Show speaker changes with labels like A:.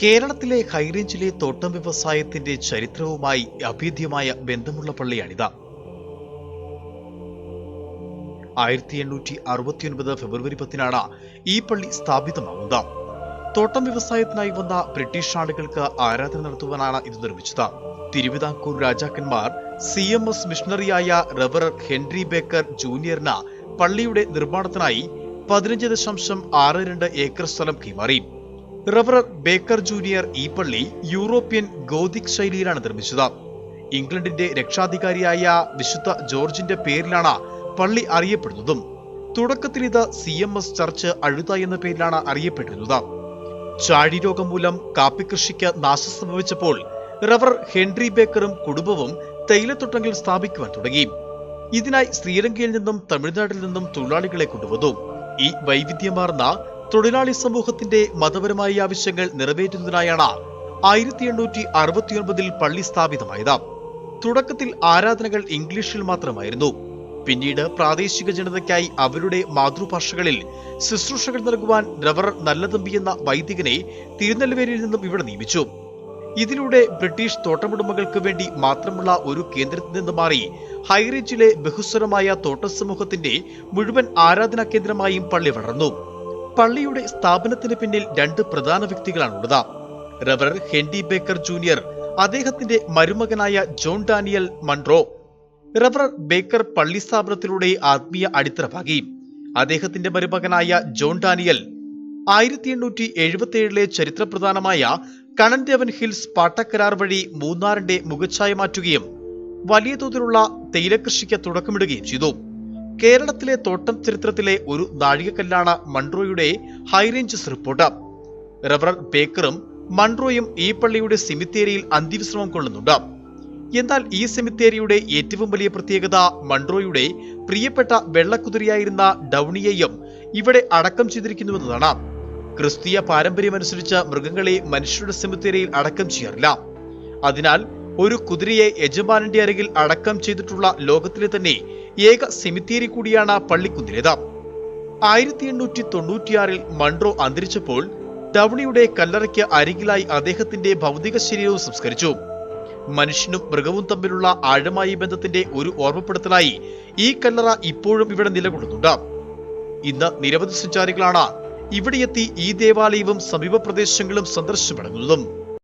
A: കേരളത്തിലെ ഹൈറേഞ്ചിലെ തോട്ടം വ്യവസായത്തിന്റെ ചരിത്രവുമായി അഭേദ്യമായ ബന്ധമുള്ള പള്ളിയാണിത്. ആയിരത്തി എണ്ണൂറ്റി അറുപത്തിയൊൻപത് ഫെബ്രുവരി പത്തിനാണ് ഈ പള്ളി സ്ഥാപിതമാവുന്നത്. തോട്ടം വ്യവസായത്തിനായി വന്ന ബ്രിട്ടീഷ് ആളുകൾക്ക് ആരാധന നടത്തുവാനാണ് ഇത് നിർമ്മിച്ചത്. തിരുവിതാംകൂർ രാജാക്കന്മാർ സി എം എസ് മിഷണറിയായ റവറർ ഹെൻറി ബേക്കർ ജൂനിയറിന് പള്ളിയുടെ നിർമ്മാണത്തിനായി പതിനഞ്ച് ദശാംശം ആറ് രണ്ട് ഏക്കർ സ്ഥലം കൈമാറി. റവറർ ബേക്കർ ജൂനിയർ ഈ പള്ളി യൂറോപ്യൻ ഗോതിക് ശൈലിയിലാണ് നിർമ്മിച്ചത്. ഇംഗ്ലണ്ടിന്റെ രക്ഷാധികാരിയായ വിശുദ്ധ ജോർജിന്റെ പേരിലാണ് പള്ളി അറിയപ്പെടുന്നതും. തുടക്കത്തിൽ ഇത് C M S church Azhutha എന്ന പേരിലാണ് അറിയപ്പെട്ടിരുന്നത്. ചാഴി രോഗം മൂലം കാപ്പി കൃഷിക്ക് നാശം സംഭവിച്ചപ്പോൾ റവർ ഹെൻറി ബേക്കറും കുടുംബവും തേയിലത്തോട്ടങ്ങൾ സ്ഥാപിക്കുവാൻ തുടങ്ങി. ഇതിനായി ശ്രീലങ്കയിൽ നിന്നും തമിഴ്നാട്ടിൽ നിന്നും തൊഴിലാളികളെ കൊണ്ടുവന്നു. ഈ വൈവിധ്യമാർന്ന തൊഴിലാളി സമൂഹത്തിന്റെ മതപരമായ ആവശ്യങ്ങൾ നിറവേറ്റുന്നതിനായാണ് ആയിരത്തി എണ്ണൂറ്റി അറുപത്തിയൊൻപതിൽ പള്ളി സ്ഥാപിതമായത്. തുടക്കത്തിൽ ആരാധനകൾ ഇംഗ്ലീഷിൽ മാത്രമായിരുന്നു. പിന്നീട് പ്രാദേശിക ജനതയ്ക്കായി അവരുടെ മാതൃഭാഷകളിൽ ശുശ്രൂഷകൾ നൽകുവാൻ റവർ നല്ലതമ്പി എന്ന വൈദികനെ തിരുനെൽവേലിയിൽ നിന്നും ഇവിടെ നിയമിച്ചു. ഇതിലൂടെ ബ്രിട്ടീഷ് തോട്ടമുടമകൾക്ക് വേണ്ടി മാത്രമുള്ള ഒരു കേന്ദ്രത്തിൽ നിന്ന് മാറി ഹൈറേഞ്ചിലെ ബഹുസ്വരമായ തോട്ട സമൂഹത്തിന്റെ മുഴുവൻ ആരാധനാ കേന്ദ്രമായും പള്ളി വളർന്നു. പള്ളിയുടെ സ്ഥാപനത്തിന് പിന്നിൽ രണ്ട് പ്രധാന വ്യക്തികളാണുള്ളത്. റവർ ഹെൻഡി ബേക്കർ ജൂനിയർ അദ്ദേഹത്തിന്റെ മരുമകനായ ജോൺ ഡാനിയൽ മൺറോ. റവർ ബേക്കർ പള്ളി സ്ഥാപനത്തിലൂടെ ആത്മീയ അടിത്തറ പാകി അദ്ദേഹത്തിന്റെ മരുമകനായ ജോൺ ഡാനിയൽ ആയിരത്തി എണ്ണൂറ്റി എഴുപത്തി ഏഴിലെ ചരിത്രപ്രധാനമായ കണൻദേവൻ ഹിൽസ് പാട്ടക്കരാർ വഴി മൂന്നാറിന്റെ മുഖച്ഛായ മാറ്റുകയും വലിയ തോതിലുള്ള തേയിലകൃഷിക്ക് തുടക്കമിടുകയും ചെയ്തു. കേരളത്തിലെ തോട്ടം ചരിത്രത്തിലെ ഒരു നാഴികക്കല്ലാണ് മൺട്രോയുടെ ഹൈറേഞ്ചസ് റിപ്പോർട്ട് റവർ ബേക്കറും മൺട്രോയും ഈ പള്ളിയുടെ സെമിത്തേരിയിൽ അന്ത്യവിശ്രമം കൊള്ളുന്നുണ്ട്. എന്നാൽ ഈ സെമിത്തേരിയുടെ ഏറ്റവും വലിയ പ്രത്യേകത മൺട്രോയുടെ പ്രിയപ്പെട്ട വെള്ളക്കുതിരയായിരുന്ന ഡൗണിയെയും ഇവിടെ അടക്കം ചെയ്തിരിക്കുന്നുവെന്നതാണ്. ക്രിസ്തീയ പാരമ്പര്യമനുസരിച്ച് മൃഗങ്ങളെ മനുഷ്യരുടെ സെമിത്തേരിയിൽ അടക്കം ചെയ്യാറില്ല. അതിനാൽ ഒരു കുതിരയെ യജമാനന്റെ അരികിൽ അടക്കം ചെയ്തിട്ടുള്ള ലോകത്തിലെ തന്നെ ഏക സെമിത്തേരി കൂടിയാണ് പള്ളിക്കുന്നിലേത്. ആയിരത്തി എണ്ണൂറ്റി തൊണ്ണൂറ്റിയാറിൽ മൺട്രോ അന്തരിച്ചപ്പോൾ ടവണിയുടെ കല്ലറയ്ക്ക് അരികിലായി അദ്ദേഹത്തിന്റെ ഭൗതിക ശരീരവും സംസ്കരിച്ചു. മനുഷ്യനും മൃഗവും തമ്മിലുള്ള ആഴമായ ബന്ധത്തിന്റെ ഒരു ഓർമ്മപ്പെടുത്തലായി ഈ കല്ലറ ഇപ്പോഴും ഇവിടെ നിലകൊള്ളുന്നുണ്ട്. ഇന്ന് നിരവധി സഞ്ചാരികളാണ് ഇവിടെയെത്തി ഈ ദേവാലയവും സമീപ പ്രദേശങ്ങളും സന്ദർശിച്ചു മടങ്ങുന്നതും.